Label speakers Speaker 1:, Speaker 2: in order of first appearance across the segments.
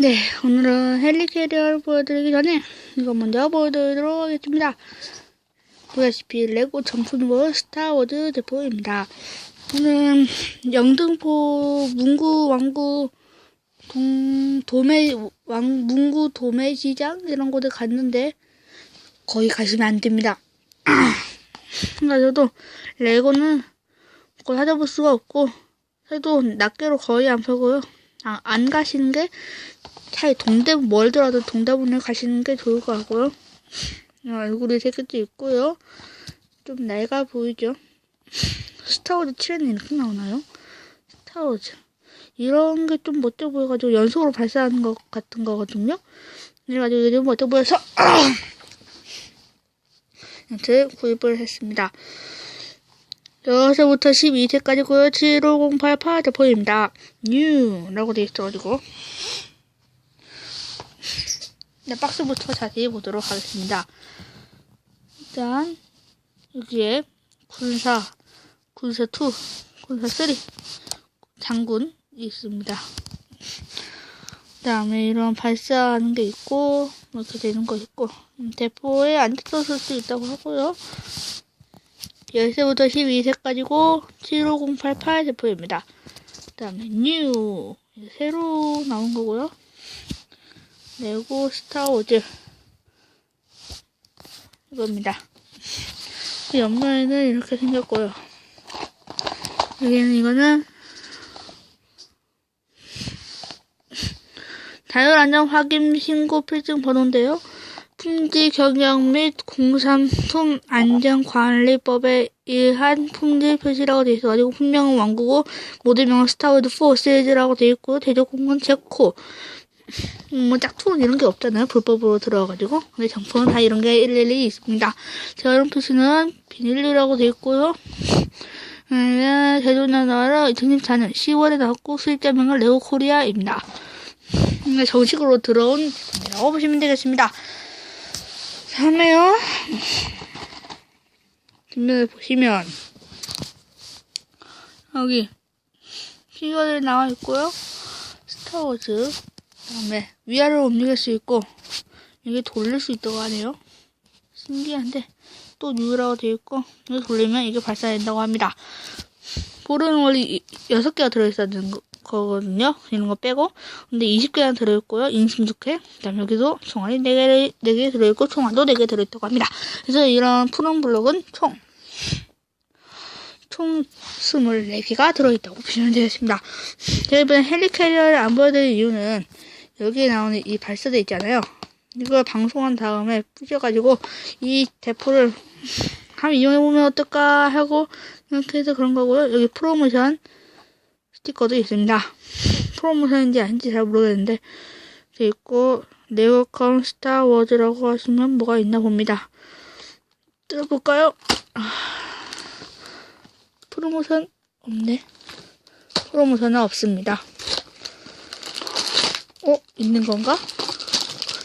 Speaker 1: 네, 오늘은 헬리캐리어를 보여드리기 전에 이거 먼저 보여드리도록 하겠습니다. 보다시피 레고 점프놀 스타워즈 대포입니다. 오늘 영등포 문구 왕구 동 도매 왕 문구 도매 시장 이런 곳에 갔는데 거기 가시면 안 됩니다. 그러니까 저도 레고는 그걸 찾아볼 수가 없고 해도 낱개로 거의 안 팔고요. 아, 안 가시는 게 차라리 동대문 멀더라도 동대문에 가시는 게 좋을 것 같고요. 아, 얼굴이 세 개도 있고요. 좀 낡아 보이죠? 스타워즈 7에는 이렇게 나오나요? 스타워즈. 이런 게 좀 멋져 보여가지고 연속으로 발사하는 것 같은 거거든요. 그래가지고 이게 좀 멋져 보여서 이렇게 구입을 했습니다. 6세부터 12세까지 고요. 75088 대포입니다. 뉴 라고 되어 있어가지고 네, 박스부터 자세히 보도록 하겠습니다. 일단 여기에 군사, 군사2, 군사3, 장군이 있습니다. 그 다음에 이런 발사하는 게 있고 이렇게 되는 거 있고 음, 대포에 안 뜯었을 수 있다고 하고요. 10세부터 12세까지고 75088 대포입니다. 그 다음에 뉴 새로 나온 거고요. 레고 스타워즈 이겁니다. 옆면에는 이렇게 생겼고요. 여기는 이거는 자율안전 확인 신고 필증 번호인데요. 품질 경영 및 공산품 안전관리법에 의한 품질 표시라고 되어 있어가지고 품명은 왕국고 모델명은 스타워드 4 시리즈라고 되어 있고 대적공은 제코 음, 뭐 짝퉁은 이런 게 없잖아요. 불법으로 들어와가지고 근데 정품은 다 이런 게 일일이 있습니다. 재활용 표시는 비닐류라고 되어 있고요. 음, 제조나 나라 2014년 10월에 나왔고 수입자명은 레오 코리아입니다. 음, 정식으로 들어온 제품이라고 보시면 되겠습니다. 다음에요. 뒷면을 보시면 여기 피규어들이 나와 있고요. 스타워즈 그다음에 위아래로 움직일 수 있고 이게 돌릴 수 있다고 하네요. 신기한데 또 뉴라고 되어 있고 이거 돌리면 이게 발사된다고 합니다. 볼은 원래 6개가 들어있었는 거, 거거든요. 이런 거 빼고 근데 20개가 들어있고요. 인심6회 그다음 여기도 총알이 4개, 4개 들어있고 총알도 4개 들어있다고 합니다. 그래서 이런 푸른 블록은 총 총 24개가 들어있다고 보시면 되겠습니다. 제가 이번에 헬리캐리어를 안 보여드릴 이유는 여기에 나오는 이 발사대 있잖아요. 이걸 방송한 다음에 부셔가지고 이 대포를 한번 이용해보면 어떨까 하고 이렇게 해서 그런 거고요. 여기 프로모션 스티커도 있습니다. 프로모션인지 아닌지 잘 모르겠는데 돼 있고 네오컴 스타워즈라고 하시면 뭐가 있나 봅니다. 뜯어볼까요? 프로모션 없네. 프로모션은 없습니다. 어? 있는 건가?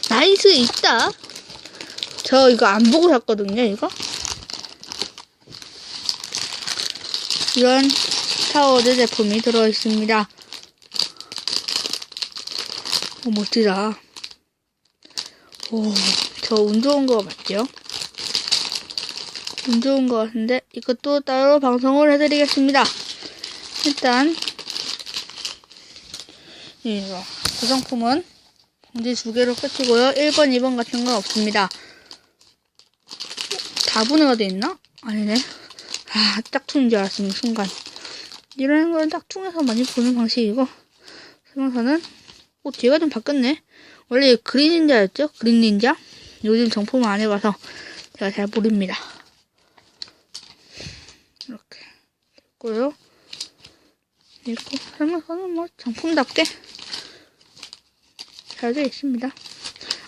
Speaker 1: 나이스 있다. 저 이거 안 보고 샀거든요, 이거. 이런 스타워즈 제품이 들어있습니다. 오, 멋지다. 오, 저 운 좋은 거 맞죠? 운 좋은 거 같은데, 이것도 따로 방송을 해드리겠습니다. 일단, 이거, 구성품은 봉지 두 개로 끝이고요. 1번, 2번 같은 건 없습니다. 다분해가 돼 있나? 아니네. 아, 짝퉁인 줄 알았습니다, 순간. 이런 건 짝퉁에서 많이 보는 방식이고, 설명서는, 어, 뒤가 좀 바뀌었네. 원래 그린 닌자였죠? 그린 닌자? 요즘 정품을 안 해봐서 제가 잘 모릅니다. 이렇게 됐고요. 있고, 설명서는 뭐 정품답게 잘 되어 있습니다.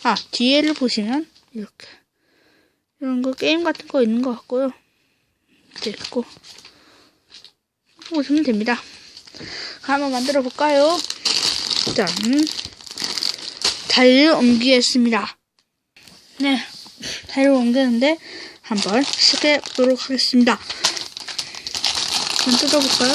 Speaker 1: 아, 뒤에를 보시면, 이렇게. 이런 거 게임 같은 거 있는 것 같고요. 이렇게 있고. 보시면 됩니다. 한번 만들어 볼까요? 짠. 자리를 옮기겠습니다. 네. 자리를 옮기는데 한번 시도해 보도록 하겠습니다. 한번 뜯어볼까요?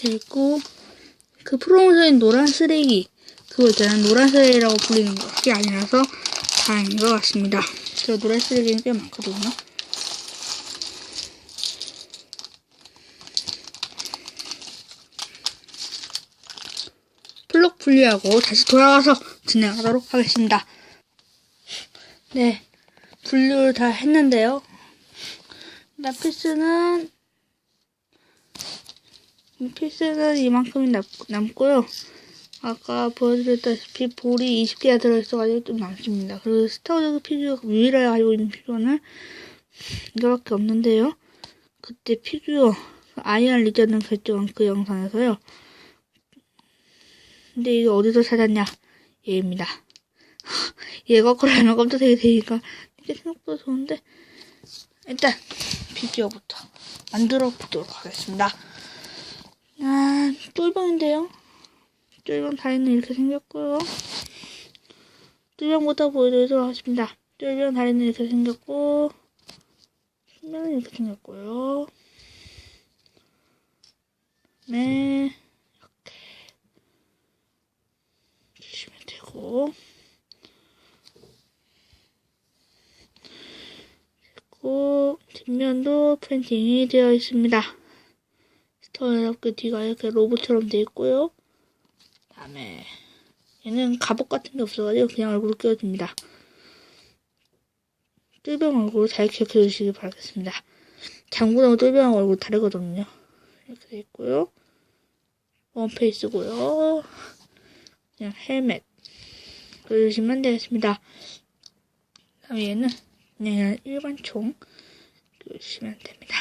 Speaker 1: 그리고 그 프로모션인 노란 쓰레기 그거 있잖아요. 노란 쓰레기라고 불리는 거. 그게 아니라서 다행인 것 같습니다. 저 노란 쓰레기는 꽤 많거든요. 플럭 분리하고 다시 돌아가서 진행하도록 하겠습니다. 네, 분류를 다 했는데요. 나피스는 피스는 이만큼이 남, 남고요. 아까 보여드렸다시피 볼이 20개가 들어있어가지고 좀 남습니다. 그리고 스타워즈 피규어 유일하게 가지고 있는 피규어는 이거밖에 없는데요. 그때 피규어 아이언 리전을 결정한 그 영상에서요. 근데 이게 어디서 찾았냐? 얘입니다. 얘가 거꾸로 깜짝이 되니까 이게 생각보다 좋은데 일단 비디오부터 만들어 보도록 하겠습니다. 아, 쫄병인데요. 쫄병 다리는 이렇게 생겼고요. 쫄병부터 보여드리도록 하겠습니다. 쫄병 다리는 이렇게 생겼고 신면은 이렇게 생겼고요. 네, 이렇게 주시면 되고 그리고 뒷면도 프린팅이 되어 있습니다. 스톤이렇게 뒤가 이렇게 로봇처럼 되어 있고요. 다음에 얘는 갑옷 같은 게 없어가지고 그냥 얼굴 끼워줍니다. 뜰병 얼굴 잘 기억해 주시기 바라겠습니다. 장군하고 뜰병 얼굴 다르거든요. 이렇게 되어 있고요. 원페이스고요. 그냥 헬멧 그려주시면 되겠습니다. 다음에 얘는 그냥 일반 총 그려주시면 됩니다.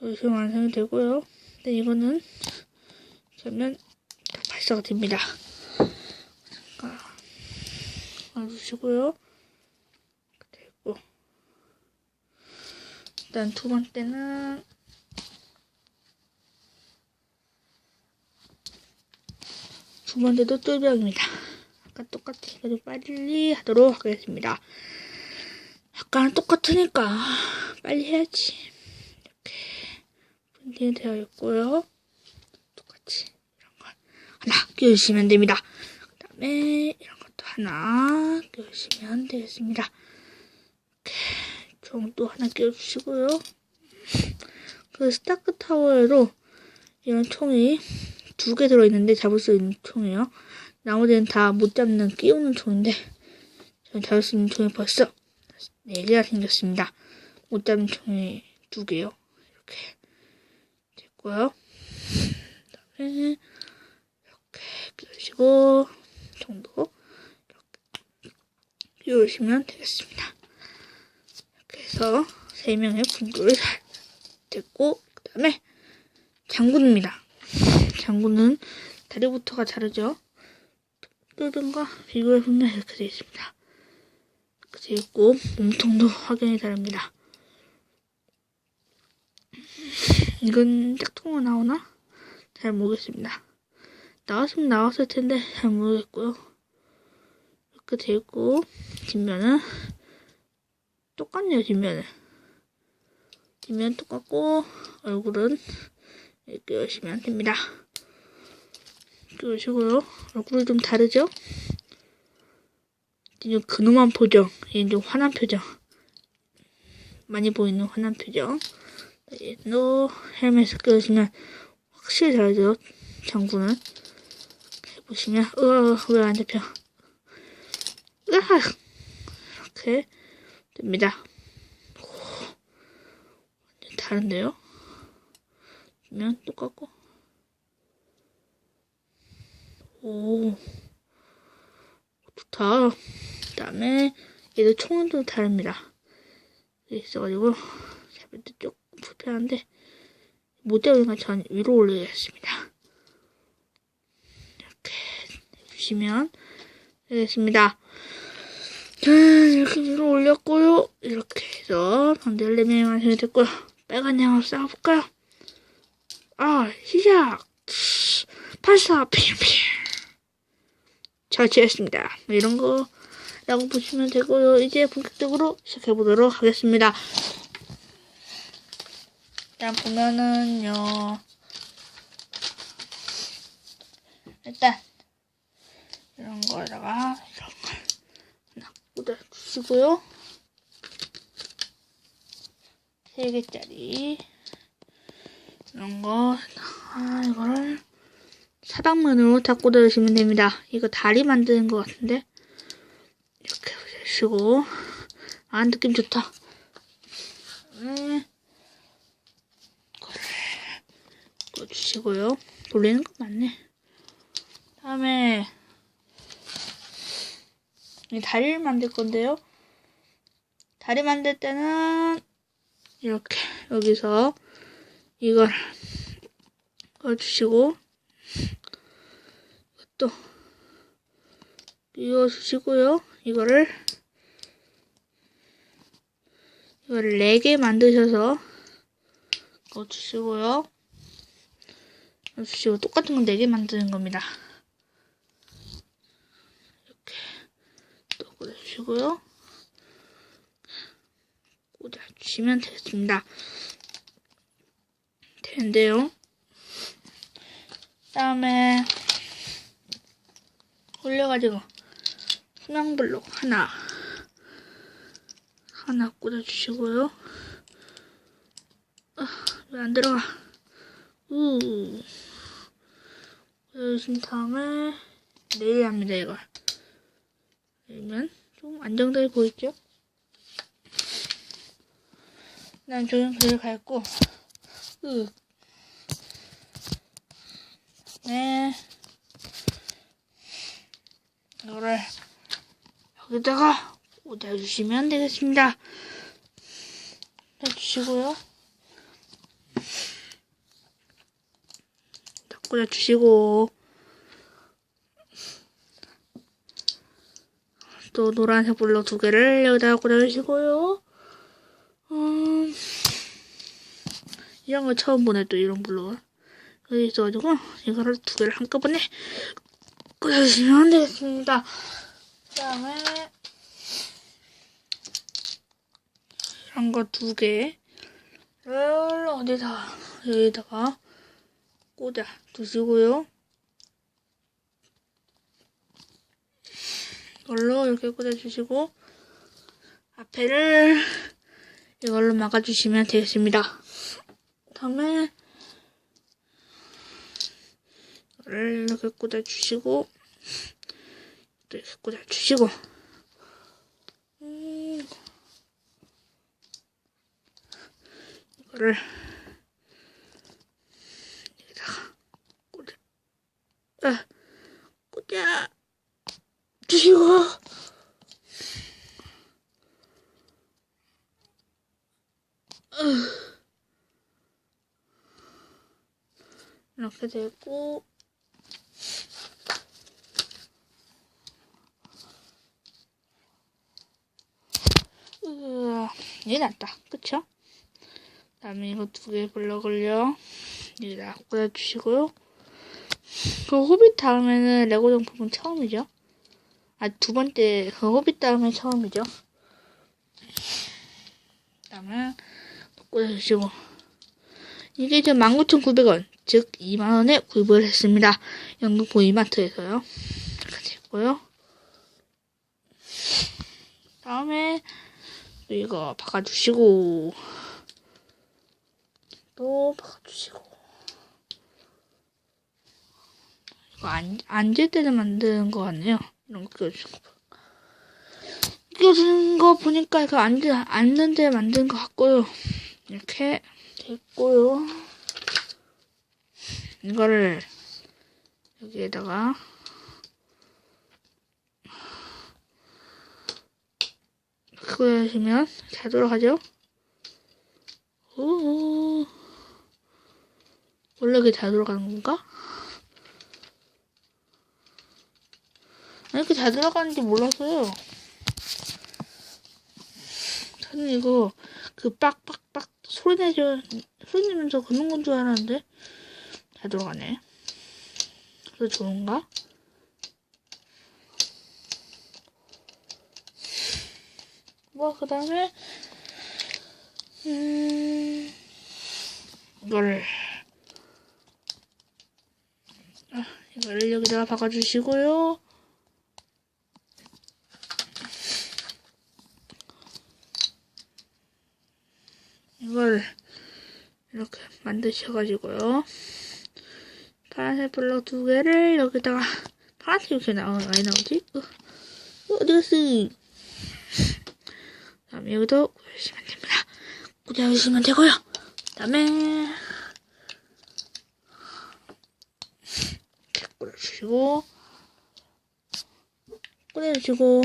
Speaker 1: 여기서 완성이 되고요. 근데 이거는 그러면 발사가 됩니다. 잠깐 놔주시고요. 그리고 일단 두 번째는 두 번째도 똘병입니다. 아까 똑같이 그래도 빨리 하도록 하겠습니다. 아까는 똑같으니까 빨리 해야지. 이렇게 되어 있고요. 똑같이 이런 거 하나 끼워주시면 됩니다. 그 다음에 이런 것도 하나 끼워주시면 되겠습니다. 이렇게 종도 하나 끼워주시고요. 그 스타크 타워에도 이런 총이 두 개 들어있는데 잡을 수 있는 총이에요. 나머지는 다 못 잡는 끼우는 총인데 저는 잡을 수 있는 총이 벌써 네 개가 생겼습니다. 못 잡는 총이 두 개요. 이렇게 됐고요. 그다음에 이렇게 끼우시고 정도 이렇게 끼우시면 되겠습니다. 이렇게 해서 세 명의 분들을 잘 됐고 그 다음에 장군입니다. 장군은 다리부터가 다르죠. 뚜든과 비교해보면 이렇게 되어 있습니다. 이렇게 되어 있고 몸통도 확연히 다릅니다. 이건 짝퉁으로 나오나? 잘 모르겠습니다. 나왔으면 나왔을 텐데 잘 모르겠고요. 이렇게 되어 있고 뒷면은 똑같네요 뒷면은. 뒷면 똑같고 얼굴은 이렇게 하시면 됩니다. 끼우시고요. 얼굴이 좀 다르죠? 좀 근엄한 표정, 얘는 좀 화난 표정. 많이 보이는 화난 표정. 얘도 헬멧을 끼우시면 확실히 다르죠? 장군은. 보시면, 으아, 왜 안 잡혀. 으아! 이렇게 됩니다. 오, 완전 다른데요? 면 똑같고. 오, 좋다. 그 다음에 얘도 총은 좀 다릅니다. 있어가지고 잡을 때 조금 불편한데 못 잡으니까 전 위로 올리겠습니다. 이렇게 해주시면 되겠습니다. 자, 이렇게 위로 올렸고요. 이렇게 해서 반대레명이 완성이 됐고요. 빨간 양으로 쌓아볼까요? 아, 시작! 발사, 핑핑. 설치했습니다. 이런 거라고 보시면 되고요. 이제 본격적으로 시작해보도록 하겠습니다. 일단 보면은요, 일단 이런 거에다가 이런 걸 하나 꽂아주시고요. 세 개짜리 이런 거 아, 이거를 사당면으로 다 꽂아주시면 됩니다. 이거 다리 만드는 것 같은데 이렇게 해주시고 아 느낌 좋다. 음, 이거를 꽂아주시고요. 돌리는 거 맞네. 다음에 이 다리를 만들 건데요. 다리 만들 때는 이렇게 여기서 이걸 넣어주시고 또 이어주시고요. 이거를 이거를 4개 만드셔서 넣어주시고요. 넣어주시고 똑같은 건 4개 만드는 겁니다. 이렇게 또 꽂아주시고요. 꽂아주시면 되겠습니다. 되는데요. 다음에 올려가지고 수명블록 하나 하나 꽂아주시고요. 아, 왜 안 들어가? 우 꽂아주신 다음에 내려야 합니다 이걸. 내리면 좀 안정되게 보이죠? 난 조용히 갈고 으. 네. 이거를 여기다가 꽂아주시면 되겠습니다. 해주시고요. 다 꽂아주시고 또 노란색 블럭 두 개를 여기다가 꽂아주시고요. 음, 이런 거 처음 보네 또 이런 블럭을 여기 있어가지고 이거를 두 개를 한꺼번에 꽂아주시면 되겠습니다. 그 다음에 이런 거 두 개를 어디다 여기다가 꽂아 두시고요. 이걸로 이렇게 꽂아주시고 앞에를 이걸로 막아주시면 되겠습니다. 다음에 이거를 이렇게 꽂아주시고 또 이렇게 꽂아주시고 음, 이거를 여기다가 꽂아 아, 꽂아 주시고 이렇게 되고. 얘 낫다. 그쵸? 다음에 이거 두 개 블럭을요 여기다 꽂아주시고요. 그 호빗 다음에는 레고 정품은 처음이죠? 아 두 번째 그 호빗 다음에 처음이죠? 그다음에 꽂아주시고. 이게 지금 19,900원 즉 2만원에 구입을 했습니다. 영등포 이마트에서요. 이렇게 됐고요. 다음에 또 이거 바꿔주시고 또 바꿔주시고. 이거 안, 앉을 때는 만드는 거 같네요. 이런 거 끼워주는 거. 끼워주는 거 보니까 이거 앉, 앉는 데 만든 것 같고요. 이렇게 됐고요 이거를 여기에다가 그거 하시면 잘 돌아가죠? 오 원래 그게 잘 돌아가는 건가? 왜 이렇게 잘 돌아가는지 몰랐어요. 저는 이거 그 빡빡빡 소리 내죠 소리 내면서 걷는 건 줄 알았는데 잘 돌아가네. 그래서 좋은가? 뭐, 그 다음에, 음, 이거를, 아, 이거를 여기다가 박아주시고요. 이걸 이렇게 만드셔가지고요. 파란색 블럭 두 개를 여기다가 파란색 이렇게 나오, 많이 나오지? 어, 어, 어디 갔어? 다음에 여기도 꽂아주시면 됩니다. 꽂아주시면 되고요. 다음에 꽂아주시고 꽂아주시고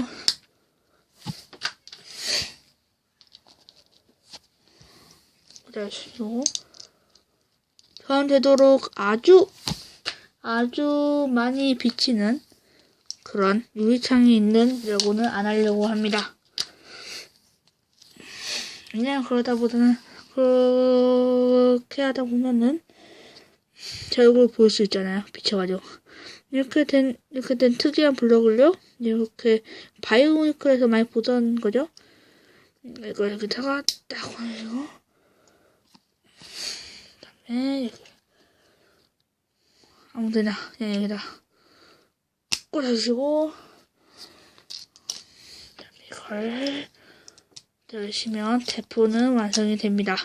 Speaker 1: 꽂아주시고 전 되도록 아주 아주 많이 비치는 그런 유리창이 있는 레고는 안 하려고 합니다. 그냥 그러다 보다는 그렇게 하다 보면은 제 얼굴 볼수 있잖아요. 비춰가지고 이렇게 된 이렇게 된 특이한 블럭을요. 이렇게 바이오니클에서 많이 보던 거죠. 이거 여기다가 딱 올리고 그 다음에 이렇게 아무 데나 그냥 여기다 꽂아주시고 이걸 열시면 대포는 완성이 됩니다.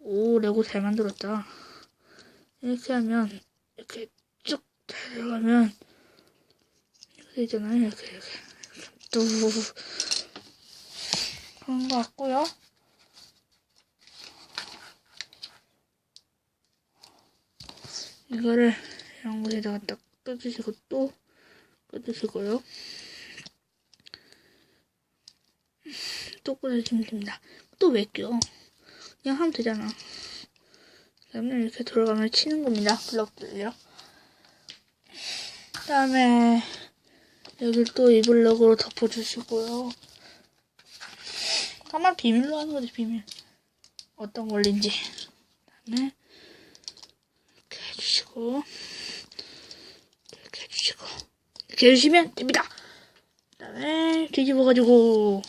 Speaker 1: 오 레고 잘 만들었다. 이렇게 하면 이렇게 쭉 들어가면 이렇게 있잖아요. 이렇게 이렇게, 이렇게 뚝 그런 것 같고요. 이거를 이런 곳에다가 딱 껴주시고 또 껴주시고요. 또 꽂아주시면 됩니다. 또 왜 껴? 그냥 하면 되잖아. 그 다음에 이렇게 돌아가면 치는 겁니다. 블럭들요. 그 다음에 여기 또이 블럭으로 덮어주시고요. 가만 비밀로 하는 거지 비밀. 어떤 원리인지. 그 다음에 이렇게 해주시고 이렇게 해주시고 이렇게 해주시면 됩니다. 그 다음에 뒤집어가지고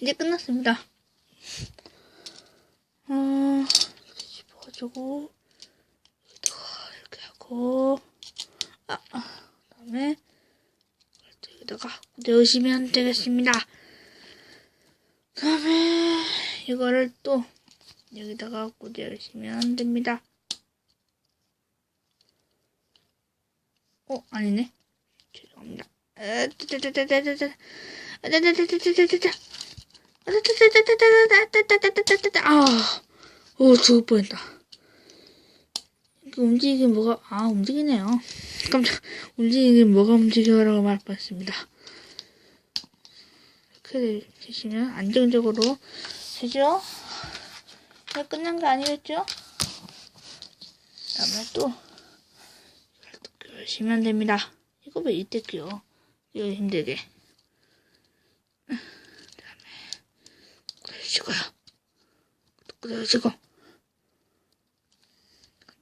Speaker 1: 이제 끝났습니다. 어, 뒤집어가지고 여기다가 이렇게 하고 아, 아 그다음에 여기다가 넣으시면 되겠습니다. 그다음에 이거를 또 여기다가 꽂으시면 됩니다. 어 아니네 죄송합니다. 아, 오 죽을 뻔했다. 움직이긴 뭐가 아 움직이네요. 깜짝 움직이긴 뭐가 움직여라고 말할 뻔했습니다. 이렇게 되시면 안정적으로 되죠? 끝난 게 아니겠죠? 다음에 또 주시면 됩니다. 이거 왜 이때 끼워? 이거 힘들게. 다음에 꽂아주시고요. 또 꽂아주시고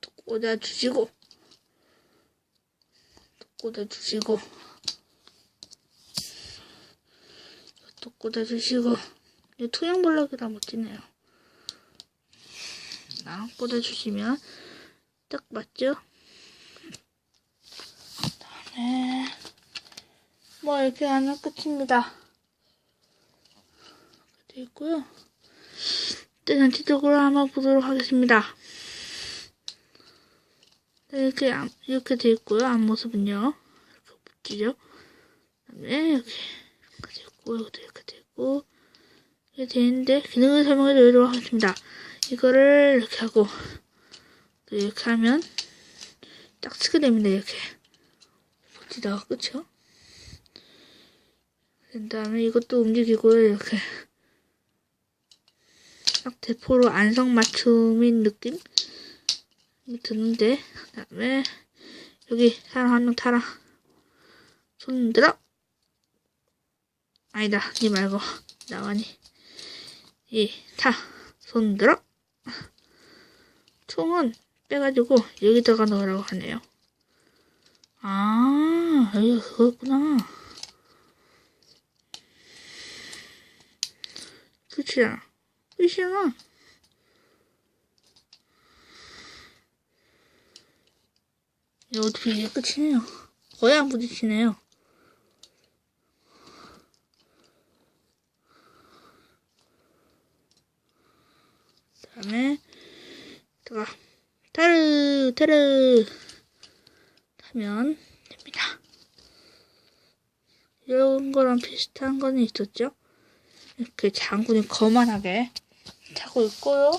Speaker 1: 또 꽂아주시고 또 꽂아주시고 또 꽂아주시고 이 투명 블럭이라 멋지네요. 나 꽂아주시면 딱 맞죠? 다음에 뭐 이렇게 하면 끝입니다. 되어 있고요. 일단 전체적으로 한번 보도록 하겠습니다. 네, 이렇게 앞- 이렇게 되어 있고요. 앞모습은요. 이렇게 붙이죠. 그다음에 이렇게 이렇게 되어 있고 이것도 이렇게 되어 있고 이렇게 되어 있는데 기능을 설명해 드리도록 하겠습니다. 이거를 이렇게 하고 또 이렇게 하면 딱 쓰게 됩니다. 이렇게 붙이다가 그쵸? 그 다음에 이것도 움직이고요. 이렇게. 딱 대포로 안성맞춤인 느낌? 이 드는데 그 다음에 여기 사람 한 명 타라. 손 들어. 아니다 니 말고. 나와니 이 타 손 들어. 총은 빼가지고 여기다가 넣으라고 하네요. 아 여기가 그거였구나 끝이잖아 끝이잖아 이거 어떻게 이게 끝이네요. 거의 안 부딪히네요. 다음에 들어가 타르 타르 됩니다. 이런 거랑 비슷한 거는 있었죠? 이렇게 장군이 거만하게 타고 있고요.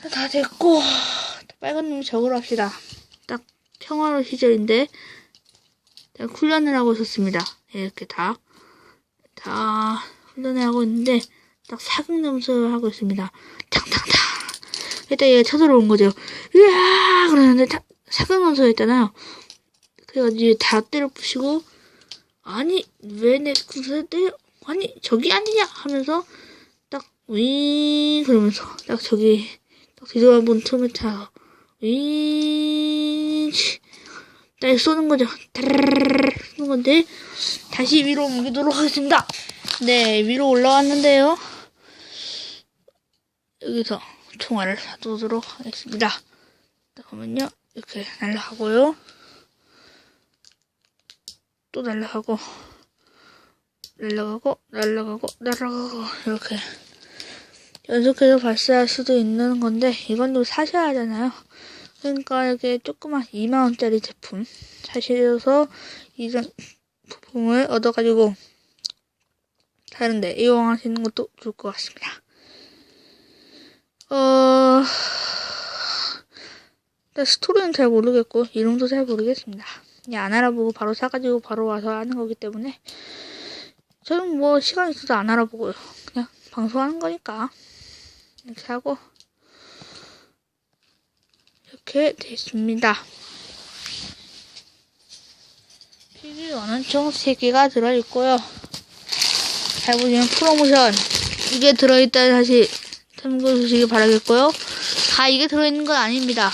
Speaker 1: 다, 다 됐고 빨간 놈 적으러 합시다. 딱 평화로운 시절인데 딱 훈련을 하고 있었습니다. 이렇게 다 다 훈련을 하고 있는데 딱 사격 연습을 하고 있습니다. 탕탕탕. 일단 얘가 쳐들어온 거죠. 으아 그러는데 타, 사격 연습했잖아요. 그래가지고 다 때려 부시고 아니 왜내 때려 아니 저기 아니냐 하면서 딱 윙 그러면서 딱 저기 딱 뒤돌아본 틈을 타서 윙딱 쏘는 거죠. 쏘는 건데 다시 위로 옮기도록 하겠습니다. 네 위로 올라왔는데요. 여기서 총알을 쏴도록 하겠습니다. 그러면요 이렇게 날라가고요. 또 날라가고 날라가고 날라가고 날아가고 이렇게 연속해서 발사할 수도 있는 건데 이건 또 사셔야 하잖아요. 그러니까 이게 조그만 2만 원짜리 제품 사셔서 이런 부품을 얻어가지고 다른데 이용하시는 것도 좋을 것 같습니다. 어 스토리는 잘 모르겠고 이름도 잘 모르겠습니다. 그냥 안 알아보고 바로 사가지고 바로 와서 하는 거기 때문에 저는 뭐 시간 있어도 안 알아보고요. 그냥 방송하는 거니까 이렇게 하고 이렇게 됐습니다. 피규어는 총 3개가 들어있고요. 잘 보시면 프로모션 이게 들어있다 다시 참고해 주시기 바라겠고요. 다 이게 들어있는 건 아닙니다.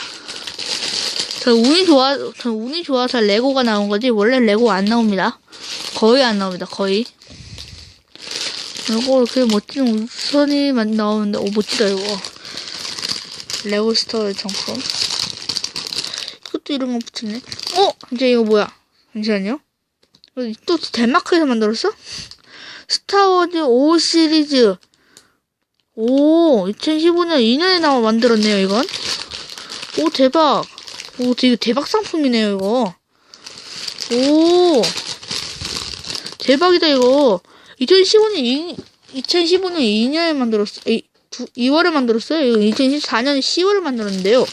Speaker 1: 저 운이 좋아, 저 운이 좋아서 레고가 나온 거지, 원래 레고 안 나옵니다. 거의 안 나옵니다, 거의. 이거 이렇게 멋진 우선이 만 나오는데, 오, 멋지다, 이거. 레고스터 정품. 이것도 이런 거 붙였네. 어? 이제 이거 뭐야? 잠시만요. 또 덴마크에서 만들었어? 스타워즈 5 시리즈. 오, 2015년 2년에 나와 만들었네요, 이건. 오, 대박. 오, 되게 대박 상품이네요, 이거. 오. 대박이다, 이거. 2015년, 2, 2015년 2년에 만들었어. 이, 2월에 만들었어요. 이거 2014년 10월에 만들었는데요.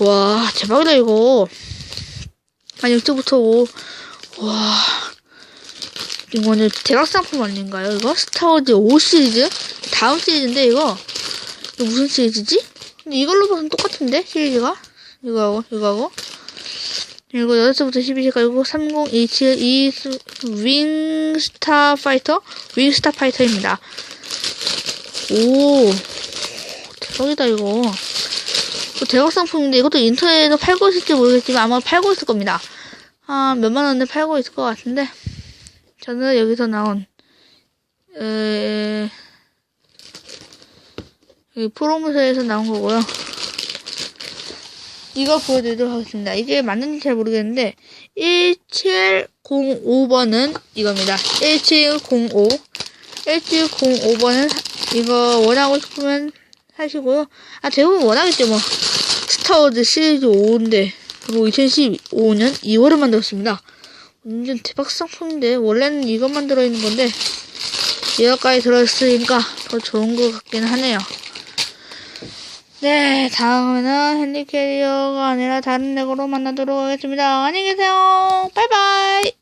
Speaker 1: 와, 대박이다, 이거. 아니, 오, 와. 이거는 대박 상품 아닌가요, 이거? 스타워즈 5 시리즈? 다음 시리즈인데, 이거. 이거 무슨 시리즈지? 근데 이걸로 봐서는 똑같은데, 시리즈가? 이거하고, 이거하고. 그리고 6시부터 12시까지고 3027 이 윙스타 파이터? 윙스타 파이터입니다. 오, 대박이다, 이거. 이거 대박 상품인데 이것도 인터넷에서 팔고 있을지 모르겠지만 아마 팔고 있을 겁니다. 아, 몇만 원에 팔고 있을 것 같은데. 저는 여기서 나온, 에, 여기 프로모션에서 나온 거고요. 이거 보여드리도록 하겠습니다. 이게 맞는지 잘 모르겠는데 1705번은 이겁니다. 1705 1705번은 이거 원하고 싶으면 사시고요. 아 대부분 원하겠죠 뭐 스타워즈 시리즈 5인데 그리고 2015년 2월에 만들었습니다. 완전 대박 상품인데 원래는 이것만 들어있는 건데 얘가까지 들어있으니까 더 좋은 것 같긴 하네요. 네, 다음에는 핸디캐리어가 아니라 다른 렉으로 만나도록 하겠습니다. 안녕히 계세요. 바이바이.